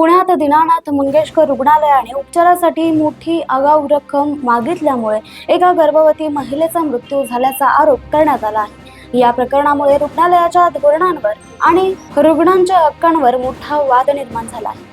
पुण्यात दीनानाथ मंगेशकर रुग्णालयाने उपचारासाठी मोठी आगाऊ रक्कम मागितल्यामुळे एका गर्भवती महिलेचा मृत्यू झाल्याचा आरोप करण्यात आला आहे. या प्रकरणामुळे रुग्णालयाच्या धोरणांवर आणि रुग्णांच्या हक्कांवर मोठा वाद निर्माण झाला आहे.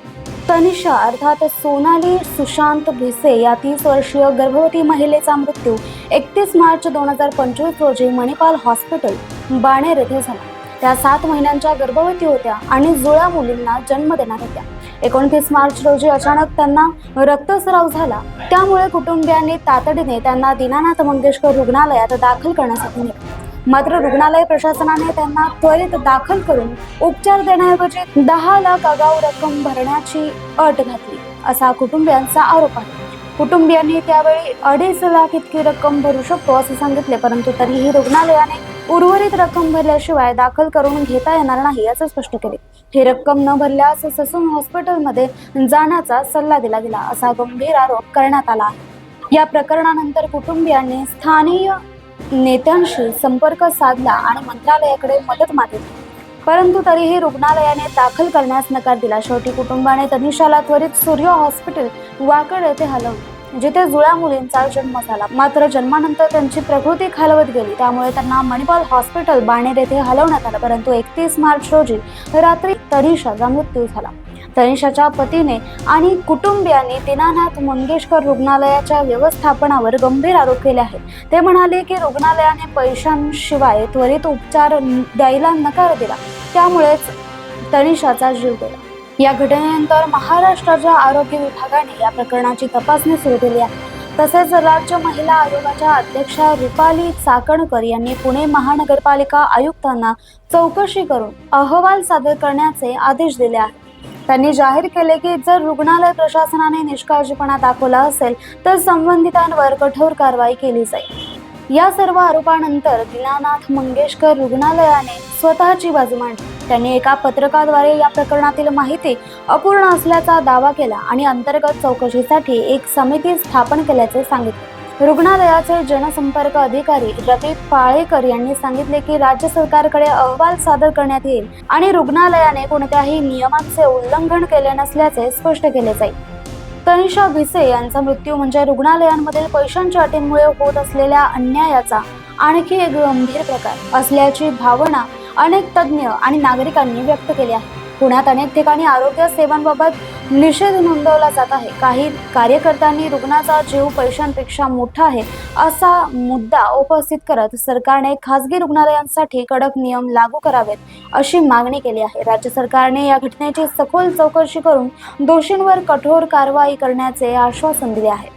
तनिषा अर्थात सोनाली सुशांत भिसे या तीस वर्षीय गर्भवती महिलेचा मृत्यू एकतीस मार्च दोन हजार पंचवीस रोजी मणिपाल हॉस्पिटल बाणेर येथे झाला. त्या सात महिन्यांच्या गर्भवती होत्या आणि जुळ्या मुलींना जन्म देणार होत्या एकोणतीस मार्च रोजी अचानक त्यांना रक्तस्राव झाला. त्यामुळे कुटुंबियांनी तातडीने त्यांना दीनानाथ मंगेशकर रुग्णालयात दाखल करण्यासाठी नेले मात्र रुग्णालय प्रशासनाने त्यांना त्वरित दाखल करून उपचार देण्याऐवजी दहा लाख आगाऊ रक्कम भरण्याची अट घातली असा कुटुंबियांचा आरोप आहे. कुटुंबियांनी त्यावेळी अडीच लाख इतकी रक्कम भरू शकतो असे सांगितले परंतु तरीही रुग्णालयाने उर्वरित रक्कम भरल्याशिवाय दाखल करून घेता येणार नाही याचं स्पष्ट केले. ही रक्कम न भरल्यास ससून हॉस्पिटलमध्ये जाण्याचा सल्ला दिला गेला असा गंभीर आरोप करण्यात आला. या प्रकरणानंतर कुटुंबियांनी स्थानीय नेत्यांशी संपर्क साधला आणि मंत्रालयाकडे मदत मागितली. परंतु तरीही रुग्णालयाने दाखल करण्यास नकार दिला. शेवटी कुटुंबाने तनिषाला त्वरित सूर्य हॉस्पिटल वाकड येथे हलवले. म्हणजे जिथे जुळ्या मुलींचा जन्म झाला. मात्र जन्मानंतर त्यांची प्रकृती खालवत गेली. त्यामुळे त्यांना मणिपाल हॉस्पिटल बाणेर येथे हलवण्यात आलं. परंतु एकतीस मार्च रोजी रात्री तनिषाचा मृत्यू झाला. तनिषाच्या पतीने आणि कुटुंबियांनी दीनानाथ मंगेशकर रुग्णालयाच्या व्यवस्थापनावर गंभीर आरोप केले आहेत. ते म्हणाले की रुग्णालयाने पैशांशिवाय त्वरित उपचार द्यायला नकार दिला. त्यामुळेच तनिषाचा जीव गेला. या घटनेनंतर महाराष्ट्राच्या आरोग्य विभागाने या प्रकरणाची तपासणी सुरू केली आहे. तसेच राज्य महिला आयोगाच्या अध्यक्षा रुपाली चाकणकर यांनी पुणे महानगरपालिका आयुक्तांना चौकशी करून अहवाल सादर करण्याचे आदेश दिले आहेत. त्यांनी जाहीर केले की जर रुग्णालय प्रशासनाने निष्काळजीपणा दाखवला असेल तर संबंधितांवर कठोर कारवाई केली जाईल. या सर्व आरोपानंतर दिनानाथ मंगेशकर रुग्णालयाने स्वतःची बाजू मांडली. त्यांनी एका पत्रकाद्वारे या प्रकरणातील माहिती अपूर्ण असल्याचा दावा केला आणि अंतर्गत चौकशीसाठी एक समिती स्थापन केल्याचे सांगितले. रुग्णालयाचे जनसंपर्क अधिकारी रवी पाळेकर यांनी सांगितले की राज्य सरकारकडे अहवाल सादर करण्यात येईल आणि रुग्णालयाने कोणत्याही नियमांचे उल्लंघन केले नसल्याचे स्पष्ट केले जाईल. तनिषा भिसे यांचा मृत्यू म्हणजे रुग्णालयांमधील पैशांच्या अटींमुळे होत असलेल्या अन्यायाचा आणखी एक गंभीर प्रकार असल्याची भावना अनेक तज्ज्ञ आणि नागरिकांनी व्यक्त केले आहे. पुण्यात अनेक ठिकाणी आरोग्य सेवांबाबत निषेध नोंदवला जात आहे. काही कार्यकर्त्यांनी रुग्णाचा जीव पैशांपेक्षा मोठा आहे असा मुद्दा उपस्थित करत सरकारने खासगी रुग्णालयांसाठी कडक नियम लागू करावेत अशी मागणी केली आहे. राज्य सरकारने या घटनेची सखोल चौकशी करून दोषींवर कठोर कारवाई करण्याचे आश्वासन दिले आहे.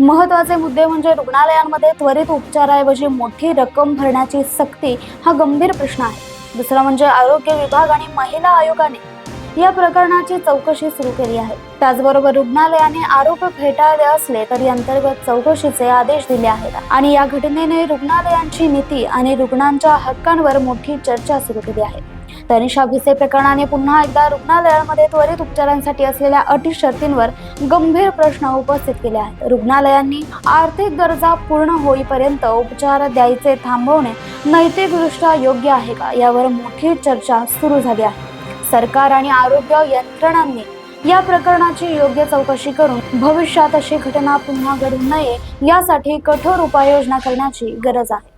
महत्त्वाचे मुद्दे म्हणजे रुग्णालयांमध्ये त्वरित उपचाराऐवजी मोठी रक्कम भरण्याची सक्ती हा गंभीर प्रश्न आहे. दुसरा म्हणजे आरोग्य विभाग आणि महिला आयोगाने या प्रकरणाची चौकशी सुरू केली आहे. त्याचबरोबर रुग्णालयाने आरोप फेटाळले असले तरी अंतर्गत चौकशीचे आदेश दिले आहेत आणि या घटनेने रुग्णालयांची नीती आणि रुग्णांच्या हक्कांवर मोठी चर्चा सुरू केली आहे. तनिषा भिसे प्रकरणाने पुन्हा एकदा रुग्णालयांमध्ये त्वरित उपचारांसाठी असलेल्या अटी शर्तींवर गंभीर प्रश्न उपस्थित केले आहेत. रुग्णालयांनी आर्थिक गरजा पूर्ण होईपर्यंत उपचार द्यायचे थांबवणे नैतिकदृष्ट्या योग्य आहे का यावर मोठी चर्चा सुरू झाली आहे. सरकार आणि आरोग्य यंत्रणांनी या प्रकरणाची योग्य चौकशी करून भविष्यात अशी घटना पुन्हा घडू नये यासाठी कठोर उपाययोजना करण्याची गरज आहे.